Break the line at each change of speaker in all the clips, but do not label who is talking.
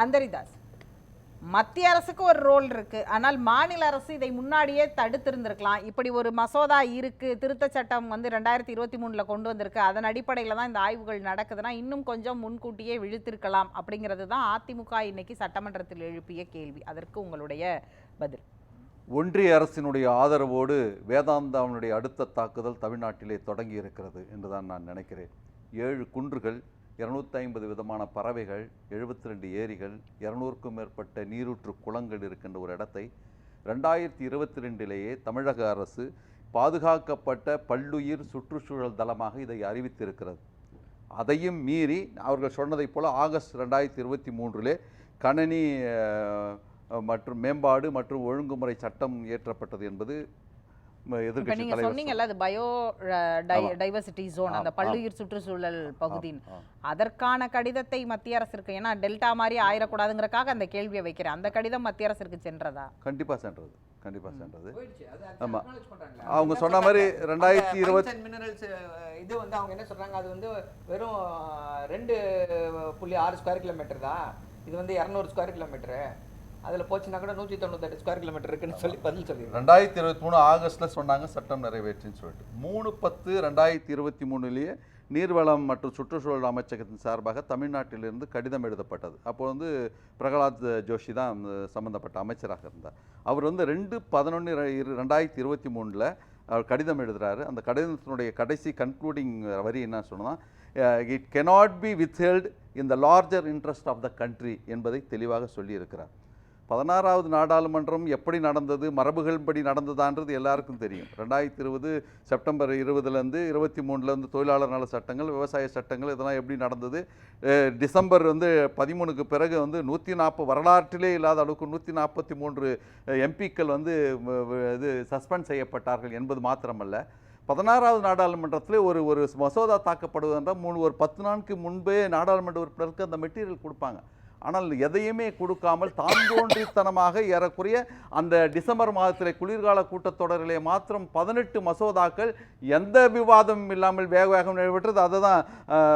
அந்தரிதாஸ். மத்திய அரசுக்கு ஒரு ரோல் இருக்கு. ஆனால் மாநில அரசு இதை முன்னாடியே தடுத்திருந்திருக்கலாம். இப்படி ஒரு மசோதா இருக்கு. திருத்தச் சட்டம் வந்து ரெண்டாயிரத்தி இருபத்தி மூணுல கொண்டு வந்திருக்கு. அதன் அடிப்படையில் தான் இந்த ஆய்வுகள் நடக்குதுன்னா இன்னும் கொஞ்சம் முன்கூட்டியே விழுத்திருக்கலாம் அப்படிங்கிறது தான் அதிமுக இன்னைக்கு சட்டமன்றத்தில் எழுப்பிய கேள்வி. அதற்கு உங்களுடைய பதில்.
ஒன்றிய அரசினுடைய ஆதரவோடு வேதாந்தாவினுடைய அடுத்த தாக்குதல் தமிழ்நாட்டிலே தொடங்கி இருக்கிறது என்றுதான் நான் நினைக்கிறேன். ஏழு குன்றுகள் இருநூத்தி விதமான பறவைகள் எழுபத்தி ரெண்டு ஏரிகள் இருநூறுக்கும் மேற்பட்ட நீரூற்று குளங்கள் இருக்கின்ற ஒரு இடத்தை ரெண்டாயிரத்தி இருபத்தி ரெண்டிலேயே தமிழக அரசு பாதுகாக்கப்பட்ட பல்லுயிர் சுற்றுச்சூழல் தளமாக இதை அறிவித்திருக்கிறது. அதையும் மீறி அவர்கள் சொன்னதைப் போல் ஆகஸ்ட் ரெண்டாயிரத்தி இருபத்தி மூன்றிலே கணனி மற்றும் மேம்பாடு மற்றும் ஒழுங்குமுறை சட்டம் இயற்றப்பட்டது என்பது
இப்ப நீங்க சொன்னீங்கல்ல அது பயோ. டைவர்சிட்டி ஜோன் அந்த. பல்லுயிர் சுற்றுச்சூழல் பகுதின்னு. அதற்கான கடிதத்தை மத்திய அரசிற்கு ஏன்னா டெல்டா மாதிரி ஆயிடக்கூடாதுங்கிறக்காக அந்த கேள்வியை வைக்கிறேன். அந்த கடிதம் மத்திய அரசிற்கு சென்றதா?
கண்டிப்பா சென்றது. கண்டிப்பா சென்றது. ஆமா. அவங்க சொன்ன மாதிரி? ரெண்டாயிரத்தி இருபத்தி
அஹ், இது வந்து அவங்க என்ன சொல்றாங்க? அது வந்து வெறும் ரெண்டு புள்ளி ஆறு ஸ்கொயர் கிலோமீட்டர் தான். இது வந்து இரநூறு ஸ்கொயர் கிலோமீட்டர் அதில் போச்சுன்னா கூட நூற்றி தொண்ணூத்தெட்டு ஸ்கொயர் கிலோமீட்டர் இருக்குன்னு சொல்லி பதில் சொல்லி
ரெண்டாயிரத்தி இருபத்தி மூணு ஆகஸ்ட்டில் சொன்னாங்க சட்டம் நிறைவேற்றுன்னு சொல்லிட்டு. மூணு பத்து ரெண்டாயிரத்தி இருபத்தி மூணுலேயே நீர்வளம் மற்றும் சுற்றுச்சூழல் அமைச்சகத்தின் சார்பாக தமிழ்நாட்டிலிருந்து கடிதம் எழுதப்பட்டது. அப்போ வந்து பிரகலாத் ஜோஷி தான் அந்த அமைச்சராக இருந்தார். அவர் வந்து ரெண்டு பதினொன்று ரெண்டாயிரத்தி இருபத்தி மூணில் அவர் கடிதம் எழுதுறாரு. அந்த கடிதத்தினுடைய கடைசி கன்க்ளூடிங் வரி என்ன சொன்னால் it cannot be withheld in the larger interest of the country என்பதை தெளிவாக சொல்லியிருக்கிறார். பதினாறாவது நாடாளுமன்றம் எப்படி நடந்தது மரபுகள்படி நடந்ததான்றது எல்லாருக்கும் தெரியும். ரெண்டாயிரத்தி இருபது செப்டம்பர் இருபதுலேருந்து இருபத்தி மூணுலேருந்து தொழிலாளர் நல சட்டங்கள் விவசாய சட்டங்கள் இதெல்லாம் எப்படி நடந்தது? டிசம்பர் வந்து பதிமூணுக்கு பிறகு வந்து நூற்றி நாற்பது வரலாற்றிலே இல்லாத அளவுக்கு நூற்றி நாற்பத்தி மூன்று எம்பிக்கள் வந்து இது சஸ்பெண்ட் செய்யப்பட்டார்கள் என்பது மாத்திரமல்ல. பதினாறாவது நாடாளுமன்றத்தில் ஒரு ஒரு மசோதா தாக்கப்படுவதென்றால் மூணு ஒரு பத்து நாளுக்கு முன்பே நாடாளுமன்ற உறுப்பினருக்கு அந்த மெட்டீரியல் கொடுப்பாங்க. ஆனால் எதையுமே கொடுக்காமல் தாந்தோன்றித்தனமாக ஏறக்குறைய அந்த டிசம்பர் மாதத்தில் குளிர்கால கூட்டத்தொடரிலே மாத்திரம் பதினெட்டு மசோதாக்கள் எந்த விவாதமும் இல்லாமல் வேக வேகம் நிறைவேற்றது அதை தான்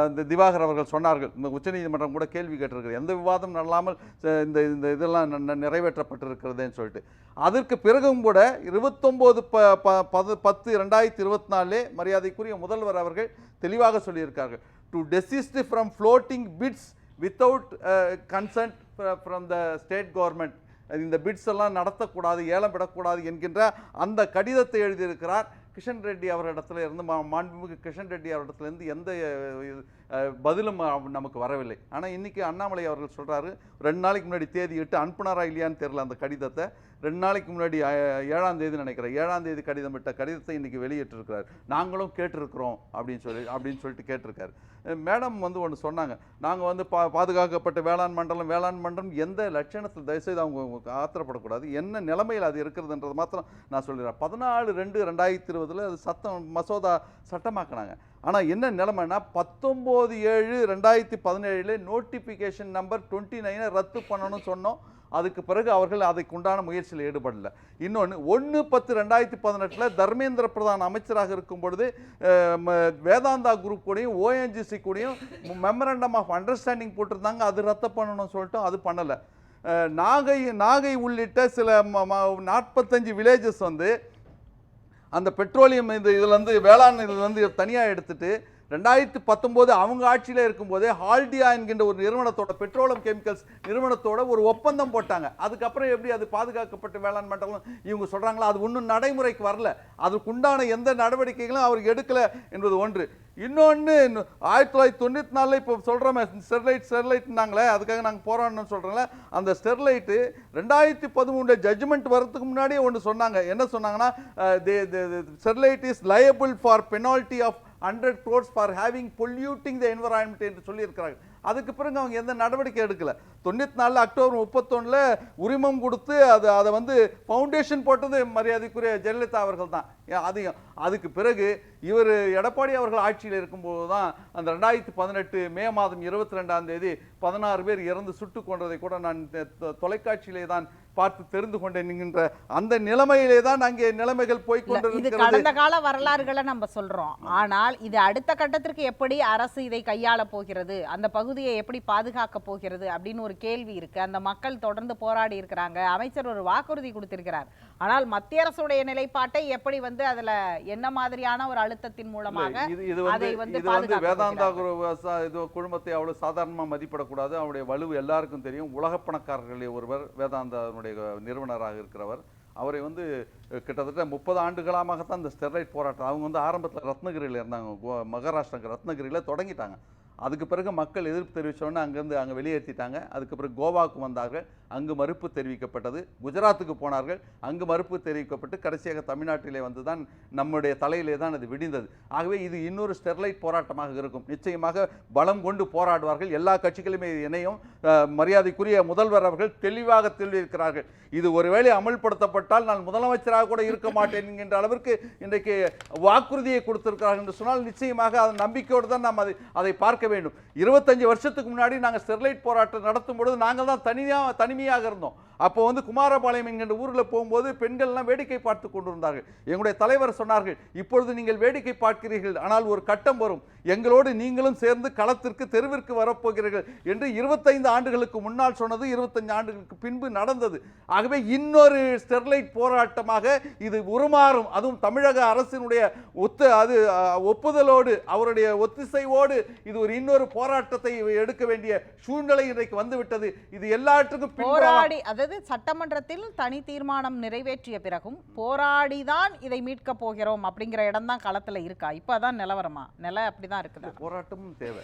இந்த திவாகர் அவர்கள் சொன்னார்கள். இந்த உச்சநீதிமன்றம் கூட கேள்வி கேட்டிருக்கிறது. எந்த விவாதம் நல்லாமல் இந்த இந்த இதெல்லாம் ந- நிறைவேற்றப்பட்டிருக்கிறதுன்னு சொல்லிட்டு. அதற்கு பிறகும் கூட இருபத்தொம்போது ப ப- பது பத்து ரெண்டாயிரத்தி இருபத்தி நாலே மரியாதைக்குரிய முதல்வர் அவர்கள் தெளிவாக சொல்லியிருக்கார்கள். To desist from floating bids without consent from the state government இந்த பிட்ஸ் எல்லாம் நடத்தக்கூடாது ஏலம் விடக்கூடாது என்கின்ற அந்த கடிதத்தை எழுதியிருக்கிறார் கிஷன் ரெட்டி அவரிடத்துல இருந்து மா- மாண்புமிகு கிஷன் ரெட்டி அவரிடத்துலேருந்து எந்த பதிலும் நமக்கு வரவில்லை. ஆனால் இன்னைக்கு அண்ணாமலை அவர்கள் சொல்கிறாரு ரெண்டு நாளைக்கு முன்னாடி தேதி இட்டு அனுப்புனாரா இல்லையான்னு தெரில அந்த கடிதத்தை. ரெண்டு நாளைக்கு முன்னாடி ஏழாம் தேதி நினைக்கிறேன். ஏழாம் தேதி கடிதம் விட்ட கடிதத்தை இன்னைக்கு வெளியிட்டிருக்கிறார். நாங்களும் கேட்டிருக்கிறோம் அப்படின்னு சொல்லி அப்படின்னு சொல்லிட்டு கேட்டிருக்காரு. மேடம் வந்து ஒன்று சொன்னாங்க. நாங்கள் வந்து பா பாதுகாக்கப்பட்ட வேளாண் மண்டலம் வேளாண் மண்டலம் எந்த லட்சணத்தில் தயவுசெய்து அவங்க அவங்க ஆத்திரப்படக்கூடாது. என்ன நிலைமையில் அது இருக்கிறதுன்றது மாத்திரம் நான் சொல்லிடுறேன். பதினாலு ரெண்டு ரெண்டாயிரத்தி இருபதில் அது சத்தம் மசோதா சட்டமாக்குனாங்க. ஆனால் என்ன நிலைமைனா பத்தொம்போது ஏழு ரெண்டாயிரத்தி பதினேழில் நோட்டிஃபிகேஷன் நம்பர் டுவெண்ட்டி நைனை ரத்து பண்ணணும்னு சொன்னோம். அதுக்கு பிறகு அவர்கள் அதுக்கு உண்டான முயற்சியில் ஈடுபடல. இன்னொன்று ஒன்று பத்து ரெண்டாயிரத்தி பதினெட்டில் தர்மேந்திர பிரதான் அமைச்சராக இருக்கும் பொழுது ம- வேதாந்தா குரூப் கூடயும் ஓஎன்ஜிசி கூடயும் மெமரண்டம் ஆஃப் அண்டர்ஸ்டாண்டிங் போட்டிருந்தாங்க. அது ரத்து பண்ணணும்னு சொல்லிட்டு அது பண்ணலை. நாகை நாகை உள்ளிட்ட சில நாற்பத்தஞ்சு வில்லேஜஸ் வந்து அந்த பெட்ரோலியம் இந்த இதில் வந்து வேளாண் இதில் வந்து தனியாக எடுத்துட்டு ரெண்டாயிரத்தி பத்தொம்போது அவங்க ஆட்சியில் இருக்கும்போதே ஹால்டியா என்கின்ற ஒரு நிறுவனத்தோட பெட்ரோலியம் கெமிக்கல்ஸ் நிறுவனத்தோட ஒரு ஒப்பந்தம் போட்டாங்க அதுக்கப்புறம் எப்படி அது பாதுகாக்கப்பட்ட வேளாண் மண்டலம் இவங்க சொல்கிறாங்களா அது ஒன்றும் நடைமுறைக்கு வரல அதுக்குண்டான எந்த நடவடிக்கைகளும் அவர் எடுக்கல என்பது ஒன்று இன்னொன்று ஆயிரத்தி தொள்ளாயிரத்தி தொண்ணூற்றி நாலில் இப்போ சொல்கிறோமே ஸ்டெர்லைட் ஸ்டெர்லைட்னாங்களே அதுக்காக நாங்கள் போராடணும்னு சொல்கிறோங்களே அந்த ஸ்டெர்லைட்டு ரெண்டாயிரத்தி பதிமூணில் ஜட்ஜ்மெண்ட் வரதுக்கு முன்னாடியே ஒன்று சொன்னாங்க என்ன சொன்னாங்கன்னா Sterlite is liable for penalty of hundred crores for having polluting the environment என்று சொல்லியிருக்கிறார்கள். அதுக்கு பிறகு அவங்க எந்த நடவடிக்கை எடுக்கல. தொண்ணூற்றி நாலில் அக்டோபர் முப்பத்தொன்னில் உரிமம் கொடுத்து அது அதை வந்து ஃபவுண்டேஷன் போட்டது மரியாதைக்குரிய ஜெயலலிதா அவர்கள் தான் அதையும் அதுக்கு பிறகு இவர் எடப்பாடி அவர்கள் ஆட்சியில் இருக்கும்போது தான் அந்த ரெண்டாயிரத்தி பதினெட்டு மே மாதம் இருபத்தி ரெண்டாம் தேதி பதினாறு பேர் இறந்து சுட்டு கொன்றதை கூட நான் தொலைக்காட்சியிலே தான் பார்த்து தெரிந்து கொண்டேன் என்கின்ற அந்த நிலைமையிலே தான் அங்கே நிலைமைகள்
இல்ல, இது கடந்த கால வரலாறுகளை நம்ம சொல்றோம். ஆனால் இது அடுத்த கட்டத்திற்கு எப்படி அரசு இதை கையாள போகிறது அந்த பகுதியை எப்படி பாதுகாக்க போகிறது அப்படின்னு ஒரு கேள்வி இருக்கு. அந்த மக்கள் தொடர்ந்து போராடி இருக்கிறாங்க. அமைச்சர் ஒரு வாக்குறுதி கொடுத்திருக்கிறார். ஆனால் மத்திய அரசுடைய நிலைப்பாட்டை எப்படி வந்து அதுல என்ன மாதிரியான ஒரு அழுத்தத்தின் மூலமாக
இது
அதை
வந்து
வந்து
இது வந்து வேதாந்தா. குரு இது குழுமத்தை அவ்வளவு சாதாரணமா மதிப்பிடக்கூடாது. அவருடைய வலு எல்லாருக்கும் தெரியும். உலக பணக்காரர்களில் ஒருவர் வேதாந்தாவுடைய நிறுவனராக இருக்கிறவர். அவரை வந்து கிட்டத்தட்ட முப்பது ஆண்டுகளாகத்தான் இந்த ஸ்டெர்லைட் போராட்டம் அவங்க வந்து ஆரம்பத்தில் ரத்னகிரியில் இருந்தாங்க. கோ- மகாராஷ்டிரா ரத்னகிரியில் தொடங்கிட்டாங்க. அதுக்கு பிறகு மக்கள் எதிர்ப்பு தெரிவித்தோன்னே அங்கேருந்து அங்கே வெளியேற்றிட்டாங்க. அதுக்கு பிறகு கோவாவுக்கு வந்தார்கள். அங்கு மறுப்பு தெரிவிக்கப்பட்டது. குஜராத்துக்கு போனார்கள். அங்கு மறுப்பு தெரிவிக்கப்பட்டு கடைசியாக தமிழ்நாட்டிலே வந்து தான் நம்முடைய தலையிலே தான் அது விடிந்தது. ஆகவே இது இன்னொரு ஸ்டெர்லைட் போராட்டமாக இருக்கும். நிச்சயமாக பலம் கொண்டு போராடுவார்கள். எல்லா கட்சிகளுமே இணையும் மரியாதைக்குரிய முதல்வர் அவர்கள் தெளிவாக தெரிவிக்கிறார்கள் இது ஒருவேளை அமல்படுத்தப்பட்டால் நான் முதலமைச்சராக கூட இருக்க மாட்டேன் என்கின்ற அளவிற்கு இன்றைக்கு வாக்குறுதியை கொடுத்திருக்கிறார்கள் என்று சொன்னால் நிச்சயமாக அது நம்பிக்கையோடு தான் நாம் அதை அதை பார்க்க வேண்டும். இருபத்தஞ்சு வருஷத்துக்கு முன்னாடி நாங்கள் ஸ்டெர்லைட் போராட்டம் நடத்தும் பொழுது நாங்கள் தான் தனியாக தனிமையாக இருந்தோம். அப்போ வந்து குமாரபாளையம் என்கின்ற ஊரில் போகும்போது பெண்கள்லாம் வேடிக்கை பார்த்து கொண்டிருந்தார்கள். எங்களுடைய தலைவர் சொன்னார்கள் இப்பொழுது நீங்கள் வேடிக்கை பார்க்கிறீர்கள் ஆனால் ஒரு கட்டம் வரும். எங்களோடு நீங்களும் சேர்ந்து களத்திற்கு தெருவிற்கு வரப்போகிறீர்கள் என்று இருபத்தைந்து ஆண்டுகளுக்கு முன்னால் சொன்னது இருபத்தஞ்சு ஆண்டுகளுக்கு பின்பு நடந்தது. ஆகவே இன்னொரு ஸ்டெர்லைட் போராட்டமாக இது உருமாறும். அதுவும் தமிழக அரசினுடைய ஒத்து அது ஒப்புதலோடு அவருடைய ஒத்திசைவோடு இது ஒரு இன்னொரு போராட்டத்தை எடுக்க வேண்டிய சூழ்நிலை இன்றைக்கு வந்துவிட்டது. இது எல்லாற்றுக்கும்
போராடி அதாவது சட்டமன்றத்தில் தனி தீர்மானம் நிறைவேற்றிய பிறகும் போராடிதான் இதை மீட்க போகிறோம் அப்படிங்கிற இடம் தான் களத்துல இருக்கா? இப்பதான் நிலவரமா? நிலை அப்படிதான் இருக்குதா?
போராட்டமும் தேவை.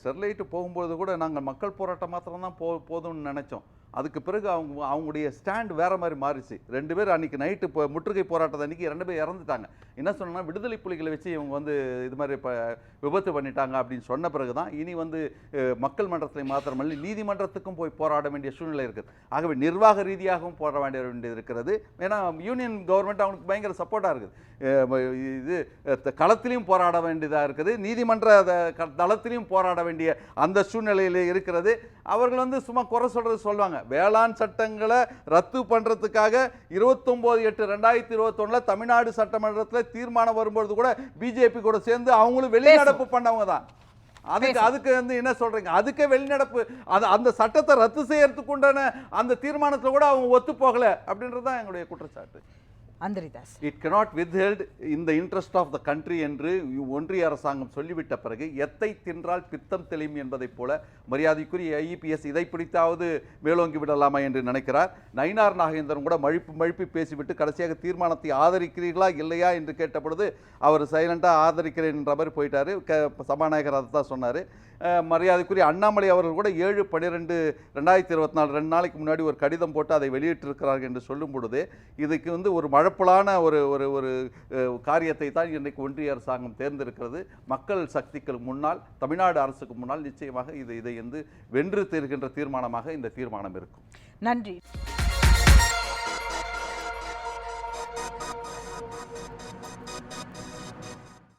ஸ்டெர்லைட்டு போகும்போது கூட நாங்கள் மக்கள் போராட்டம் மாத்திரம் தான் போ போதும்னு நினைச்சோம். அதுக்கு பிறகு அவங்க அவங்களுடைய ஸ்டாண்ட் வேற மாதிரி மாறிச்சு. ரெண்டு பேர் அன்னைக்கு நைட்டு இப்போ முற்றுகை போராட்டத்தை அன்றைக்கி ரெண்டு பேர் இறந்துட்டாங்க. என்ன சொன்னாங்கன்னா விடுதலை புலிகளை வச்சு இவங்க வந்து இது மாதிரி இப்போ விபத்து பண்ணிட்டாங்க அப்படின்னு சொன்ன பிறகு தான் இனி வந்து மக்கள் மன்றத்தில் மாத்திரமல்ல நீதிமன்றத்துக்கும் போய் போராட வேண்டிய சூழ்நிலை இருக்குது. ஆகவே நிர்வாக ரீதியாகவும் போராட வேண்டிய வேண்டியது இருக்கிறது. ஏன்னா யூனியன் கவர்மெண்ட் அவங்களுக்கு பயங்கர சப்போர்ட்டாக இருக்குது. இது களத்திலையும் போராட வேண்டியதாக இருக்குது. நீதிமன்ற த- க- தளத்திலையும் போராட வேண்டிய அந்த சூழ்நிலையில் இருக்கிறது. அவர்கள் வந்து சும்மா குறை சொல்கிறது சொல்லுவாங்க. வேளாண் சட்டங்களை ரத்து பண்ணுறதுக்காக இருபத்தொம்போது எட்டு ரெண்டாயிரத்தி இருபத்தொன்னில் தமிழ்நாடு சட்டமன்றத்தில் தீர்மானம் வரும்பொழுது கூட பிஜேபி கூட சேர்ந்து அவங்களும் வெளிநடப்பு பண்ணவங்க தான் அதுக்கு அதுக்கு வந்து என்ன சொல்றீங்க? அதுக்கே வெளிநடப்பு. அது அந்த சட்டத்தை ரத்து செய்யறதுக்கு உண்டான அந்த தீர்மானத்தில் கூட அவங்க ஒத்து போகல அப்படின்றது தான் எங்களுடைய குற்றச்சாட்டு.
அந்தரிதாஸ்.
It cannot withheld in the interest of the country என்று ஒன்றிய அரசாங்கம் சொல்லிவிட்ட பிறகு எத்தை தின்றால் பித்தம் தெளியும் என்பதைப் போல மரியாதைக்குரிய ஐஇபிஎஸ் இதை பிடித்தாவது மேலோங்கி விடலாமா என்று நினைக்கிறார். நயினார் நாகேந்திரன் கூட மழுப்பி மழுப்பி பேசிவிட்டு கடைசியாக தீர்மானத்தை ஆதரிக்கிறீர்களா இல்லையா என்று கேட்டபொழுது அவர் சைலண்டாக ஆதரிக்கிறேன் என்ற மாதிரி போயிட்டாரு. சபாநாயகர் அதை தான் சொன்னார். மரியாதைக்குரிய அண்ணாமலை அவர்கள் கூட ஏழு பன்னிரெண்டு ரெண்டாயிரத்தி இருபத்தி நாலு ரெண்டு நாளைக்கு முன்னாடி ஒரு கடிதம் போட்டு அதை வெளியிட்டிருக்கிறார்கள் என்று சொல்லும் பொழுது இதுக்கு வந்து ஒரு மழப்பலான ஒரு ஒரு ஒரு காரியத்தை தான் இன்றைக்கு ஒன்றிய அரசாங்கம் தேர்ந்தெடுக்கிறது. மக்கள் சக்திக்கு முன்னால் தமிழ்நாடு அரசுக்கு முன்னால் நிச்சயமாக இது இதை வந்து வென்று தீர்க்கின்ற தீர்மானமாக இந்த தீர்மானம் இருக்கும்.
நன்றி.